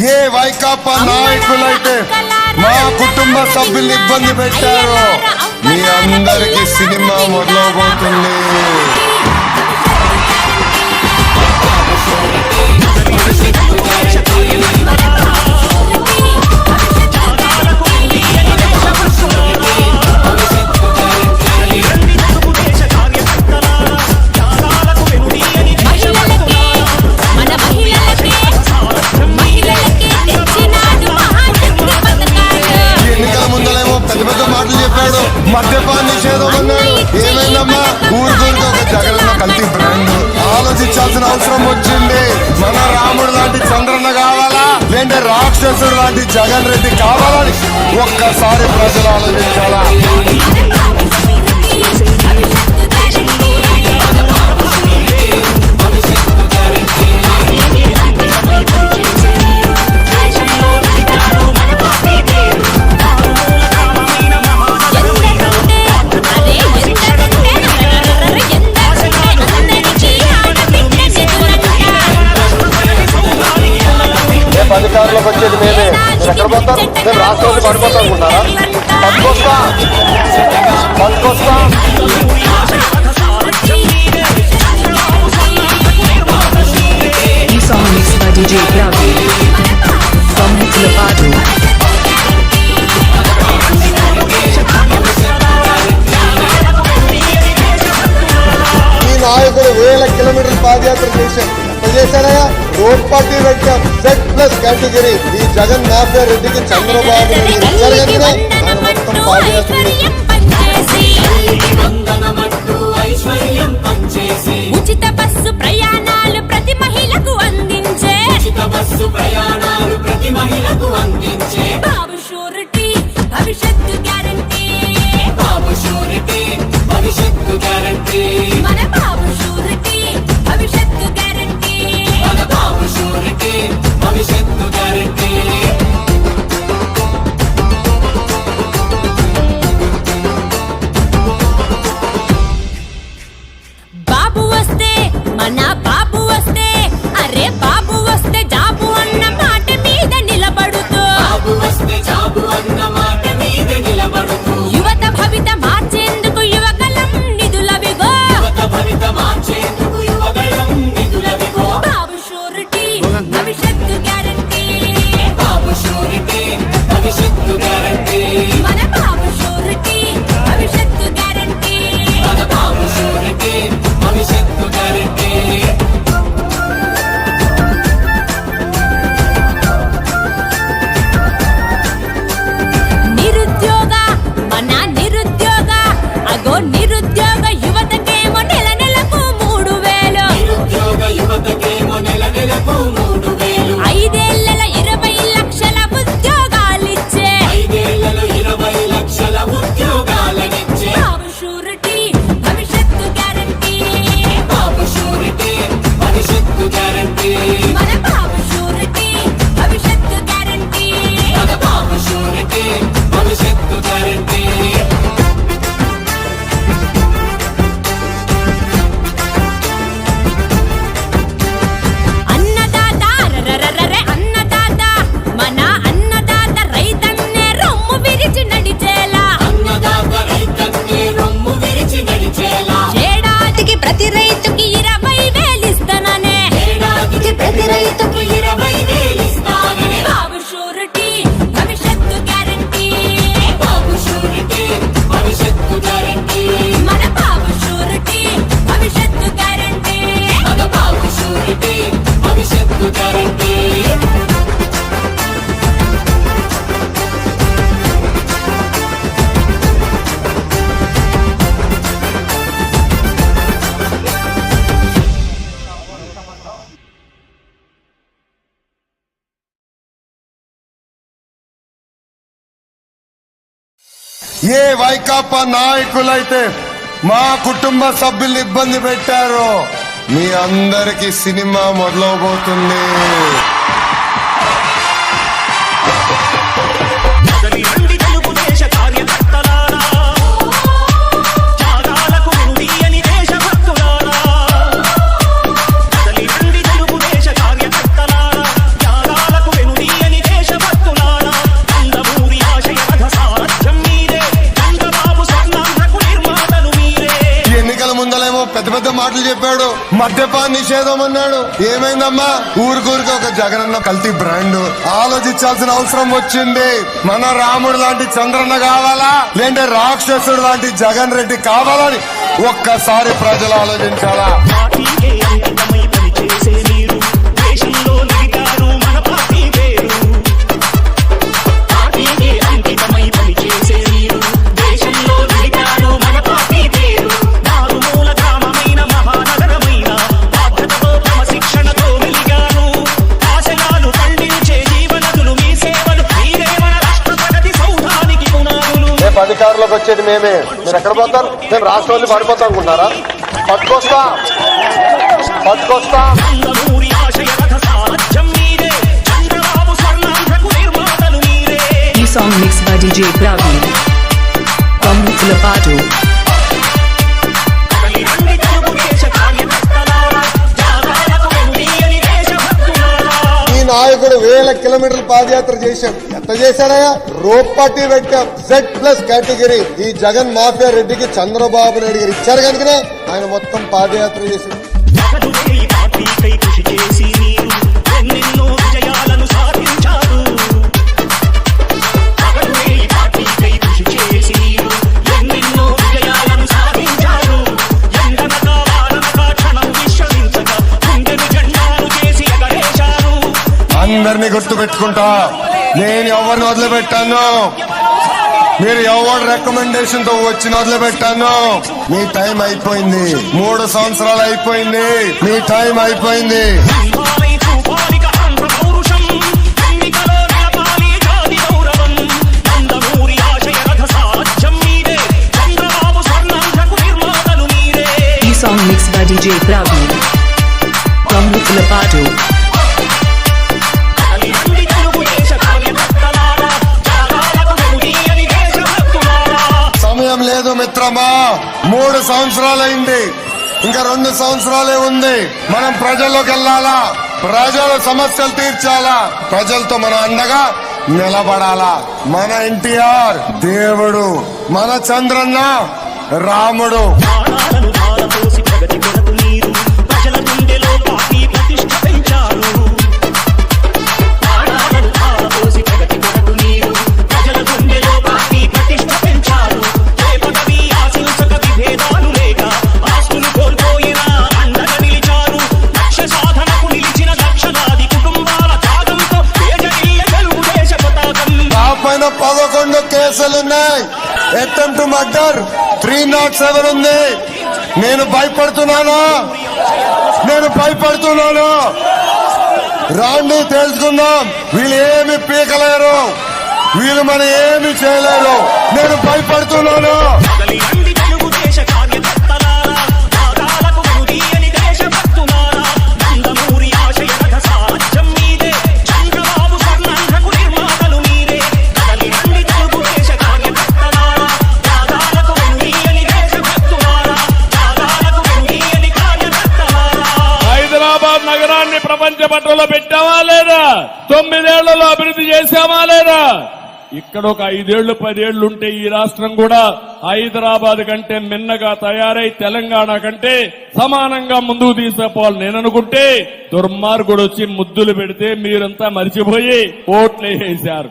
ఏ వైకాపా నాయకులైతే మా కుటుంబ సభ్యులు ఇబ్బంది పెట్టారు మీ అందరికీ సినిమా మొదలవుతుంది మద్యపాన్ని నిషేధం అన్నాడు ఏమైందమ్మా? ఊరికూరికి ఒక జగన్ కల్తీ బ్రాండ్ ఆలోచించాల్సిన అవసరం వచ్చింది. మన రాముడు లాంటి చంద్రన్న కావాలా? లేదంటే రాక్షసుడు లాంటి జగన్ రెడ్డి కావాలని ఒక్కసారి ప్రజలు ఆలోచించాలా? 好的，好的。వన్ ఫార్టీ పెట్టాం. సెట్ ప్లస్ కేటగిరీ ఈ జగన్ నాథ రెడ్డికి చంద్రబాబు ఉచిత బస్సు ప్రయాణాలు ప్రతి మహిళకు అందించే. ఉచిత బస్సు ప్రయాణాలు ప్రతి మహిళకు అందించే. బాబు షూరిటీ భవిష్యత్తు గ్యారంటీ. బాబు షూరిటీ భవిష్యత్తు గ్యారంటీ. మన భవిష్యత్తు ఏ వైకాపా నాయకులైతే మా కుటుంబ సభ్యులు ఇబ్బంది పెట్టారో మీ అందరికీ సినిమా మొదలవబోతుంది. మాటలు చెప్పాడు. మద్యపాన్ నిషేధం అన్నాడు. ఏమైందమ్మా? ఊరికూరికి ఒక జగనన్న కల్తీ బ్రాండ్. ఆలోచించాల్సిన అవసరం వచ్చింది. మన రాముడు లాంటి చంద్రన్న కావాలా? లేదంటే రాక్షసుడు లాంటి జగన్ రెడ్డి కావాలని ఒక్కసారి ప్రజలు ఆలోచించాలా? అధికారంలోకి మేమే. మీరు ఎక్కడ పోతారు? మేము రాష్ట్రంలో పడిపోతాం అనుకుంటారా పట్టుకొస్తా. పట్టుకొస్తా. ఈ song mix by DJ Praveen from నాయకుడు వేల కిలోమీటర్లు పాదయాత్ర చేశాం. ఎంత చేశారయా రోప్ పార్టీ పెట్టాం జెడ్ ప్లస్ కేటగిరీ ఈ జగన్ మాఫియా రెడ్డికి చంద్రబాబు నాయుడు గారు ఇచ్చారు కనుకనే ఆయన మొత్తం పాదయాత్ర చేసింది పెట్టుకుంటా నేను ఎవరిని వదిలిపెట్టాను? మీరు ఎవరి రికమెండేషన్తో వచ్చిన వదిలిపెట్టాను? మీ టైం అయిపోయింది. మూడు సంవత్సరాలు అయిపోయింది. మీ టైం అయిపోయింది. సింహాలై సంవత్సరమా మూడు సంవత్సరాలైంది. ఇంకా రెండు సంవత్సరాలే ఉంది. మనం ప్రజల్లోకి వెళ్ళాలా? ప్రజల సమస్యలు తీర్చాలా? ప్రజలతో మన అండగా నిలబడాలా? మన ఎన్టీఆర్ దేవుడు. మన చంద్రన్న రాముడు. తెలంగాణ పదకొండు కేసులున్నాయి attempt murder three not seven ఉంది. నేను భయపడుతున్నానా. నేను భయపడుతున్నాను. రాండి తెలుసుకుందాం. వీళ్ళు ఏమి పీకలేరు. వీళ్ళు మన ఏమి చేయలేరు. నేను భయపడుతున్నాను. ఇక్కడ ఒక ఐదేళ్ళు పదేళ్ళు ఉంటే ఈ రాష్ట్రం కూడా హైదరాబాద్ కంటే మిన్నగా తయారై తెలంగాణ కంటే సమానంగా ముందుకు తీసుకుపోవాలి. నేను అనుకుంటే దుర్మార్గుడు వచ్చి ముద్దులు పెడితే మీరంతా మర్చిపోయి ఓట్లు వేసేశారు